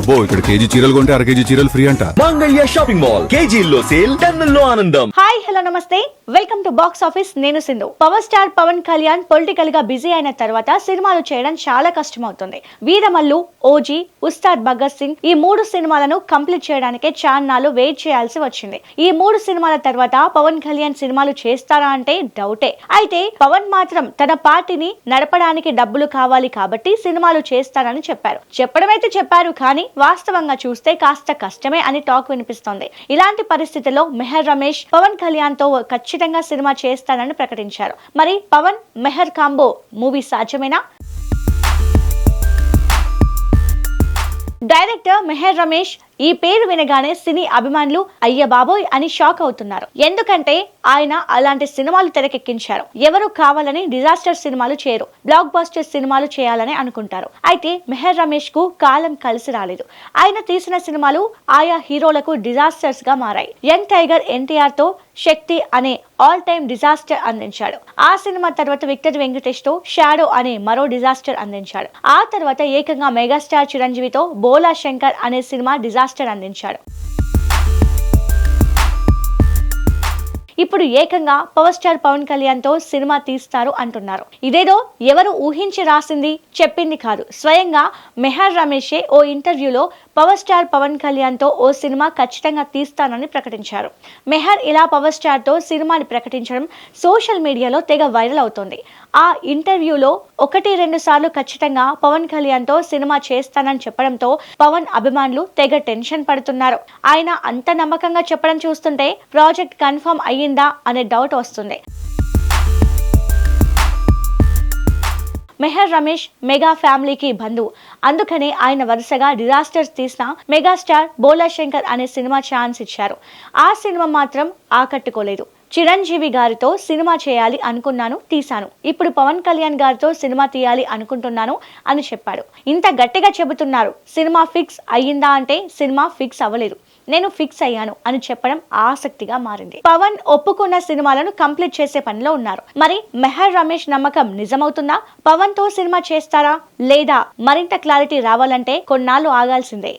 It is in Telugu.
అబ్బో ఇక్కడ కేజీ చీరలు కొంటే అర కేజీ చీరలు ఫ్రీ అంట. Mangalya shopping mall. కేజీల్లో సేల్ టన్నుల్లో ఆనందం. హాయ్ హలో నమస్తే. వెల్కమ్ టు బాక్స్ ఆఫీస్ నేను సింధు. పవర్ స్టార్ పవన్ కళ్యాణ్ పొలిటికల్గా బిజీ అయిన తర్వాత సినిమాలు చేయడం చాలా కష్టమవుతుంది. వీరమల్లు ఓజీ ఉస్తాద్ భగత్ సింగ్ ఈ మూడు సినిమాలను కంప్లీట్ చేయడానికే చాన్నాళ్ళు వెయిట్ చేయాల్సి వచ్చింది. ఈ మూడు సినిమాల తర్వాత పవన్ కళ్యాణ్ సినిమాలు చేస్తారా అంటే డౌటే అయితే పవన్ మాత్రం తన పార్టీని నడపడానికి డబ్బులు కావాలి కాబట్టి సినిమాలు చేస్తానని చెప్పారు. చెప్పడం అయితే చెప్పారు కానీ వాస్తవంగా చూస్తే కాస్త కష్టమే అని టాక్ వినిపిస్తోంది. ఇలాంటి పరిస్థితిలో మెహర్ రమేష్ పవన్ కళ్యాణ్తో ఖచ్చితంగా సినిమా చేస్తానని ప్రకటించారు. మరి పవన్ మెహర్ కాంబో మూవీ సాధ్యమేనా? డైరెక్టర్ మెహర్ రమేష్ ఈ పేరు వినగానే సినీ అభిమానులు అయ్య బాబోయ్ అని షాక్ అవుతున్నారు. ఎందుకంటే ఆయన అలాంటి సినిమాలు తెరకెక్కించారు. ఎవరు కావాలని డిజాస్టర్ సినిమాలు చేయరు. బ్లాక్ బాస్టర్ సినిమాలు చేయాలని అనుకుంటారు. అయితే మెహర్ రమేష్కు కాలం కలిసి రాలేదు. ఆయన తీసిన సినిమాలు ఆయా హీరోలకు డిజాస్టర్స్గా మారాయి. యంగ్ టైగర్ ఎన్టీఆర్తో శక్తి అనే ఆల్ టైమ్ డిజాస్టర్ అందించాడు. ఆ సినిమా తర్వాత విక్టర్ వెంకటేష్తో షాడో అనే మరో డిజాస్టర్ అందించాడు. ఆ తర్వాత ఏకంగా మెగాస్టార్ చిరంజీవితో బోలా శంకర్ అనే సినిమా డిజాస్టర్ అందించాడు. ఇప్పుడు ఏకంగా పవర్ స్టార్ పవన్ కళ్యాణ్తో సినిమా తీస్తారు అంటున్నారు. ఇదేదో ఎవరు ఊహించి రాసింది చెప్పింది కాదు. స్వయంగా మెహర్ రమేషే ఓ ఇంటర్వ్యూలో పవర్ స్టార్ పవన్ కళ్యాణ్తో ఓ సినిమా ఖచ్చితంగా తీస్తానని ప్రకటించారు. మెహర్ ఇలా పవర్ స్టార్తో సినిమాని ప్రకటించడం సోషల్ మీడియాలో తెగ వైరల్ అవుతోంది. ఆ ఇంటర్వ్యూలో ఒకటి రెండు సార్లు ఖచ్చితంగా పవన్ కళ్యాణ్తో సినిమా చేస్తానని చెప్పడంతో పవన్ అభిమానులు తెగ టెన్షన్ పడుతున్నారు. ఆయన అంత నమ్మకంగా చెప్పడం చూస్తుంటే ప్రాజెక్ట్ కన్ఫర్మ్ జరిగిందా అనే డౌట్ వస్తుంది. మెహర్ రమేష్ మెగా ఫ్యామిలీకి బంధువు అందుకనే ఆయన వరుసగా డిజాస్టర్స్ తీసిన మెగాస్టార్ బోలా శంకర్ అనే సినిమా ఛాన్స్ ఇచ్చారు. ఆ సినిమా మాత్రం ఆకట్టుకోలేదు. చిరంజీవి గారితో సినిమా చేయాలి అనుకున్నాను తీశాను. ఇప్పుడు పవన్ కళ్యాణ్ గారితో సినిమా తీయాలి అనుకుంటున్నాను అని చెప్పాడు. ఇంత గట్టిగా చెబుతున్నారు సినిమా ఫిక్స్ అయ్యిందా అంటే సినిమా ఫిక్స్ అవ్వలేదు. నేను ఫిక్స్ అయ్యాను అని చెప్పడం ఆసక్తిగా మారింది. పవన్ ఒప్పుకున్న సినిమాలను కంప్లీట్ చేసే పనిలో ఉన్నారు. మరి మెహర్ రమేష్ నమ్మకం నిజమవుతుందా? పవన్తో సినిమా చేస్తారా? లేదా మరింత క్లారిటీ రావాలంటే కొన్నాళ్ళు ఆగాల్సిందే.